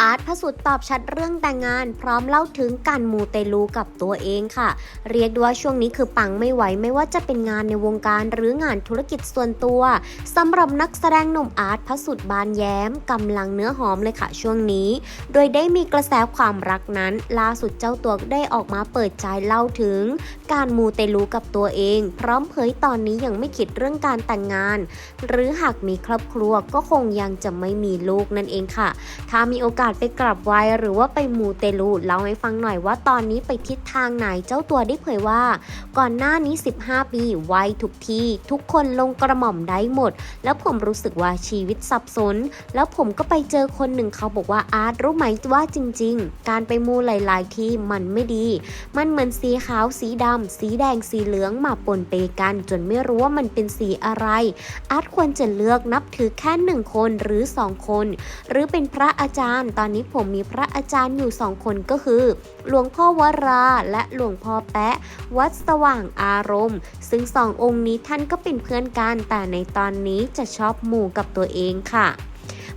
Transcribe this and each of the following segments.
อาร์ตพสุดตอบชัดเรื่องแต่งงาน พร้อมเล่าถึงการมูเตลูกับตัวเองค่ะ เรียกได้ว่าช่วงนี้คือปังไม่ไหวไม่ว่าจะเป็นงานในวงการหรืองานธุรกิจส่วนตัวสำหรับนักแสดงหนุ่มอาร์ตพสุดบานแย้มกำลังเนื้อหอมเลยค่ะช่วงนี้ โดยได้มีกระแสความรักนั้น ล่าสุดเจ้าตัวได้ออกมาเปิดใจเล่าถึง การมูเตลูกับตัวเอง พร้อมเผยตอนนี้ยังไม่คิดเรื่องการแต่งงาน หรือหากมีครอบครัวก็คงยังจะไม่มีลูกนั่นเองค่ะ ถ้ามีโอกาสไปกราบไว้หรือว่าไปมูเตลูเล่าให้ฟังหน่อยว่าตอนนี้ไปทิศทางไหนเจ้าตัวได้เผยว่า ก่อนหน้านี้ 15 ปีไว้ทุกทีทุกคนลงกระหม่อมได้หมด แล้วผมรู้สึกว่าชีวิตสับสน แล้วผมก็ไปเจอคนหนึ่งเขาบอกว่าอาร์ตรู้ไหมว่าจริง ๆ การไปมูหลาย ๆ ที่มันไม่ดี มันเหมือนสีขาวสีดำสีแดงสีเหลืองมาปนเปกัน จนไม่รู้ว่ามันเป็นสีอะไร อาร์ตควรจะเลือกนับถือแค่หนึ่งคนหรือสองคน หรือเป็นพระอาจารย์ตอนนี้ผมมีพระอาจารย์อยู่สองคนก็คือ หลวงพ่อวราและหลวงพ่อแปะ วัดสว่างอารมณ์ ซึ่งสององค์นี้ท่านก็เป็นเพื่อนกัน แต่ในตอนนี้จะชอบหมู่กับตัวเองค่ะ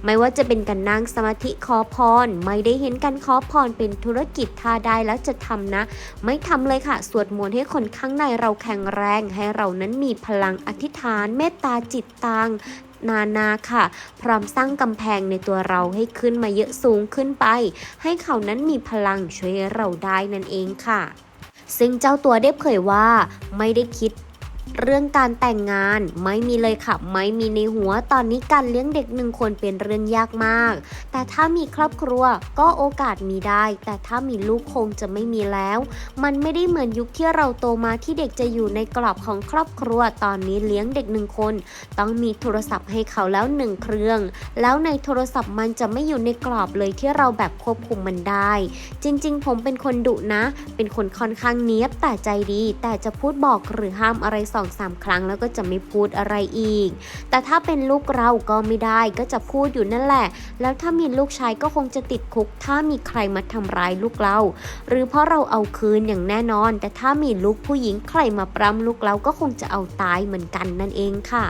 ไม่ว่าจะเป็นการนั่งสมาธิขอพร ไม่ได้เห็นการขอพรเป็นธุรกิจถ้าได้แล้วจะทำนะ ไม่ทำเลยค่ะ สวดมนต์ให้คนข้างในเราแข็งแรง ให้เรานั้นมีพลังอธิษฐาน เมตตาจิตตัง นานาค่ะ พร้อมสร้างกำแพงในตัวเราให้ขึ้นมาเยอะสูงขึ้นไป ให้เขานั้นมีพลังช่วยเราได้นั่นเองค่ะ ซึ่งเจ้าตัวได้เผยว่าไม่ได้คิด เรื่องการแต่งงานไม่มีเลยค่ะ ไม่มีในหัวตอนนี้การเลี้ยงเด็กหนึ่งคนเป็นเรื่องยากมาก แต่ถ้ามีครอบครัวก็โอกาสมีได้ แต่ถ้ามีลูกคงจะไม่มีแล้ว มันไม่ได้เหมือนยุคที่เราโตมาที่เด็กจะอยู่ในกรอบของครอบครัว ตอนนี้เลี้ยงเด็กหนึ่งคน ต้องมีโทรศัพท์ให้เขาแล้วหนึ่งเครื่อง แล้วในโทรศัพท์มันจะไม่อยู่ในกรอบเลยที่เราแบบควบคุมมันได้ จริง ๆ ผมเป็นคนดุนะ เป็นคนค่อนข้างเนี้ยบแต่ใจดี แต่จะพูดบอกหรือห้ามอะไรสอองสามครั้งแล้วก็จะไม่พูดอะไรอีก แต่ถ้าเป็นลูกเราก็ไม่ได้ก็จะพูดอยู่นั่นแหละ แล้วถ้ามีลูกชายก็คงจะติดคุก ถ้ามีใครมาทำร้ายลูกเรา หรือเพราะเราเอาคืนอย่างแน่นอน แต่ถ้ามีลูกผู้หญิงใครมาปรำลูกเราก็คงจะเอาตายเหมือนกันนั่นเองค่ะ